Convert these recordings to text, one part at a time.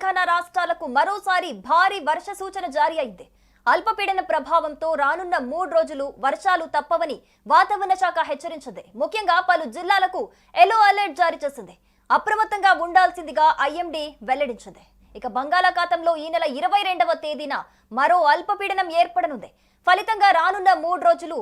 తెలంగాణ రాష్ట్రాలకు మరోసారి భారీ వర్ష సూచన జారీ అయింది. అల్పపీడన ప్రభావంతో రానున్న మూడు రోజులు వర్షాలు తప్పవని వాతావరణ శాఖ హెచ్చరించింది. ముఖ్యంగా పలు జిల్లాలకు ఎల్లో అలర్ట్ జారీ చేసింది. అప్రమత్తంగా ఉండాల్సిందిగా ఐఎండీ వెల్లడించింది. ఇక బంగాళాఖాతంలో ఈ నెల ఇరవై రెండవ తేదీన మరో అల్పపీడనం ఏర్పడనుంది. ఫలితంగా రానున్న మూడు రోజులు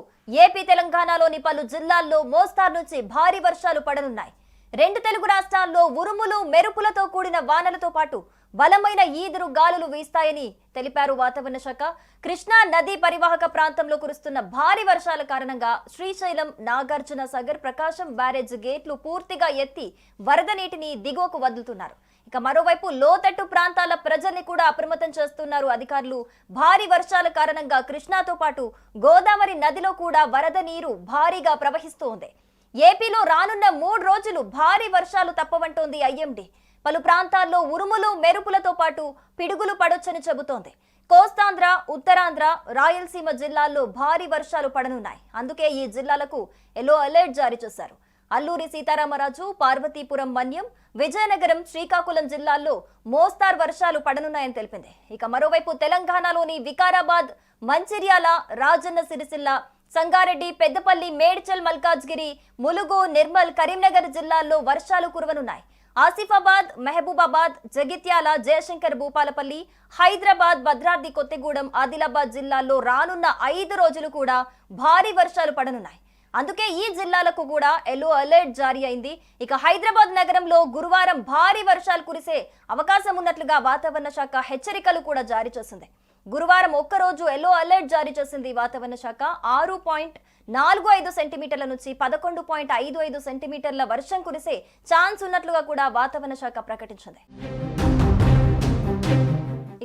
ఏపీ తెలంగాణలోని పలు జిల్లాల్లో మోస్తారు నుంచి భారీ వర్షాలు పడనున్నాయి. రెండు తెలుగు రాష్ట్రాల్లో ఉరుములు మెరుపులతో కూడిన వానలతో పాటు బలమైన ఈదురు గాలులు వీస్తాయని తెలిపారు వాతావరణ శాఖ. కృష్ణా నదీ పరివాహక ప్రాంతంలో కురుస్తున్న భారీ వర్షాల కారణంగా శ్రీశైలం నాగార్జున సాగర్ ప్రకాశం బ్యారేజ్ గేట్లు పూర్తిగా ఎత్తి వరద నీటిని దిగువకు వదులుతున్నారు. ఇక మరోవైపు లోతట్టు ప్రాంతాల ప్రజల్ని కూడా అప్రమత్తం చేస్తున్నారు అధికారులు. భారీ వర్షాల కారణంగా కృష్ణాతో పాటు గోదావరి నదిలో కూడా వరద నీరు భారీగా ప్రవహిస్తోంది. ఏపీలో రానున్న మూడు రోజులు భారీ వర్షాలు తప్పవంటోంది ఐఎండీ. పలు ప్రాంతాల్లో ఉరుములు మెరుపులతో పాటు పిడుగులు పడొచ్చని చెబుతోంది. కోస్తాంధ్ర ఉత్తరాంధ్ర రాయలసీమ జిల్లాల్లో భారీ వర్షాలు పడనున్నాయి. అందుకే ఈ జిల్లాలకు ఎల్లో అలర్ట్ జారీ చేశారు. అల్లూరి సీతారామరాజు పార్వతీపురం మన్యం విజయనగరం శ్రీకాకుళం జిల్లాల్లో మోస్తార్ వర్షాలు పడనున్నాయని తెలిపింది. ఇక మరోవైపు తెలంగాణలోని వికారాబాద్ మంచిర్యాల రాజన్న సిరిసిల్ల సంగారెడ్డి పెద్దపల్లి మేడ్చల్ మల్కాజ్గిరి ములుగు నిర్మల్ కరీంనగర్ జిల్లాల్లో వర్షాలు కురవనున్నాయి. ఆసిఫాబాద్ మహబూబాబాద్ జగిత్యాల జయశంకర్ భూపాలపల్లి హైదరాబాద్ భద్రాద్రి కొత్తగూడెం ఆదిలాబాద్ జిల్లాల్లో రానున్న ఐదు రోజులు కూడా భారీ వర్షాలు పడనున్నాయి. అందుకే ఈ జిల్లాలకు కూడా ఎల్లో అలర్ట్ జారీ అయింది. ఇక హైదరాబాద్ నగరంలో గురువారం భారీ వర్షాలు కురిసే అవకాశం ఉన్నట్లుగా వాతావరణ శాఖ హెచ్చరికలు కూడా జారీ చేసింది. గురువారం ఒక్కరోజు ఎల్లో అలర్ట్ జారీ చేసింది వాతావరణ శాఖ. ఆరు పాయింట్ నాలుగు ఐదు సెంటీమీటర్ల నుంచి పదకొండు పాయింట్ ఐదు ఐదు సెంటీమీటర్ల వర్షం కురిసే ఛాన్స్ ఉన్నట్లుగా కూడా వాతావరణ శాఖ ప్రకటించింది.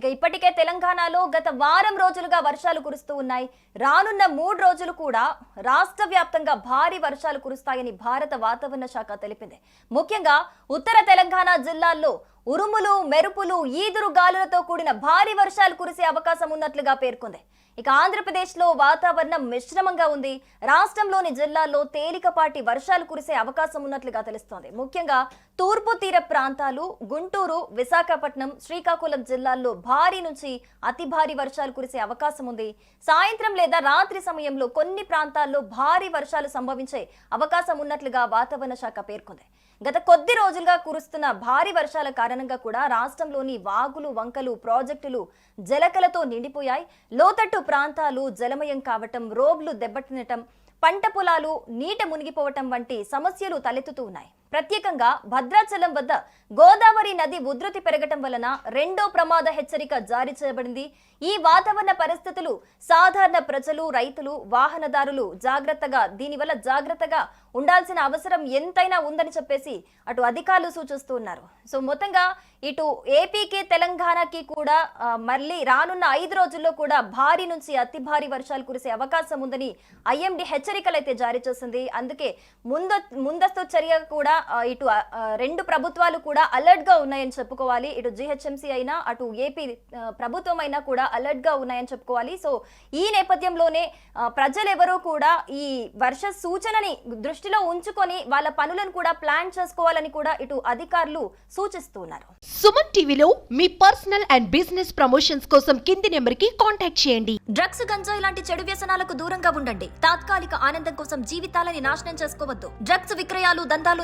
ఇక ఇప్పటికే తెలంగాణలో గత వారం రోజులుగా వర్షాలు కురుస్తూ ఉన్నాయి. రానున్న మూడు రోజులు కూడా రాష్ట్ర వ్యాప్తంగా భారీ వర్షాలు కురుస్తాయని భారత వాతావరణ శాఖ తెలిపింది. ముఖ్యంగా ఉత్తర తెలంగాణ జిల్లాల్లో ఉరుములు మెరుపులు ఈదురు గాలులతో కూడిన భారీ వర్షాలు కురిసే అవకాశం ఉన్నట్లుగా పేర్కొంది. ఇక ఆంధ్రప్రదేశ్లో వాతావరణం మిశ్రమంగా ఉంది. రాష్ట్రంలోని జిల్లాల్లో తేలికపాటి వర్షాలు కురిసే అవకాశం ఉన్నట్లుగా తెలుస్తోంది. ముఖ్యంగా తూర్పు తీర ప్రాంతాలు గుంటూరు విశాఖపట్నం శ్రీకాకుళం జిల్లాల్లో భారీ నుంచి అతి భారీ వర్షాలు కురిసే అవకాశం ఉంది. సాయంత్రం లేదా రాత్రి సమయంలో కొన్ని ప్రాంతాల్లో భారీ వర్షాలు సంభవించే అవకాశం ఉన్నట్లుగా వాతావరణ శాఖ పేర్కొంది. గత కొద్ది రోజులుగా కురుస్తున్న భారీ వర్షాల కారణంగా కూడా రాష్ట్రంలోని వాగులు వంకలు ప్రాజెక్టులు జలకలతో నిండిపోయాయి. లోతట్టు ప్రాంతాలు జలమయం కావటం రోడ్లు దెబ్బతినటం పంట పొలాలు నీట మునిగిపోవటం వంటి సమస్యలు తలెత్తుతూ ఉన్నాయి. ప్రత్యేకంగా భద్రాచలం వద్ద గోదావరి నది ఉధృతి పెరగటం వలన రెండో ప్రమాద హెచ్చరిక జారీ చేయబడింది. ఈ వాతావరణ పరిస్థితులు సాధారణ ప్రజలు రైతులు వాహనదారులు జాగ్రత్తగా దీనివల్ల జాగ్రత్తగా ఉండాల్సిన అవసరం ఎంతైనా ఉందని చెప్పేసి అటు అధికారులు సూచిస్తూ ఉన్నారు. సో మొత్తంగా ఇటు ఏపీకి తెలంగాణకి కూడా మళ్ళీ రానున్న ఐదు రోజుల్లో కూడా భారీ నుంచి అతి భారీ వర్షాలు కురిసే అవకాశం ఉందని ఐఎండి హెచ్చరికలు అయితే జారీ చేసింది. అందుకే ముందు ముందస్తు చర్య కూడా ఇటు రెండు ప్రభుత్వాలు కూడా అలర్ట్గా ఉన్నాయని చెప్పుకోవాలి. ఇటు జిహెచ్ఎంసీ అయినా అటు ఏపీ ప్రభుత్వం అయినా కూడా అలర్ట్గా ఉన్నాయని చెప్పుకోవాలి. సో ఈ నేపథ్యంలోనే ప్రజలెవరూ కూడా ఈ వర్ష సూచనని దృష్టిలో ఉంచుకొని వాళ్ళ పనులను కూడా ప్లాన్ చేసుకోవాలని కూడా ఇటు అధికారులు సూచిస్తున్నారు. సుమన్ టీవీలో మీ పర్సనల్ అండ్ బిజినెస్ ప్రమోషన్స్ కోసం కింది నెంబర్కి కాంటాక్ట్ చేయండి. డ్రగ్స్ గంజాయి లాంటి చెడు వ్యసనాలకు దూరంగా ఉండండి. తాత్కాలిక ఆనందం కోసం జీవితాలని నాశనం చేసుకోవద్దు. డ్రగ్స్ విక్రయాలు దందాలు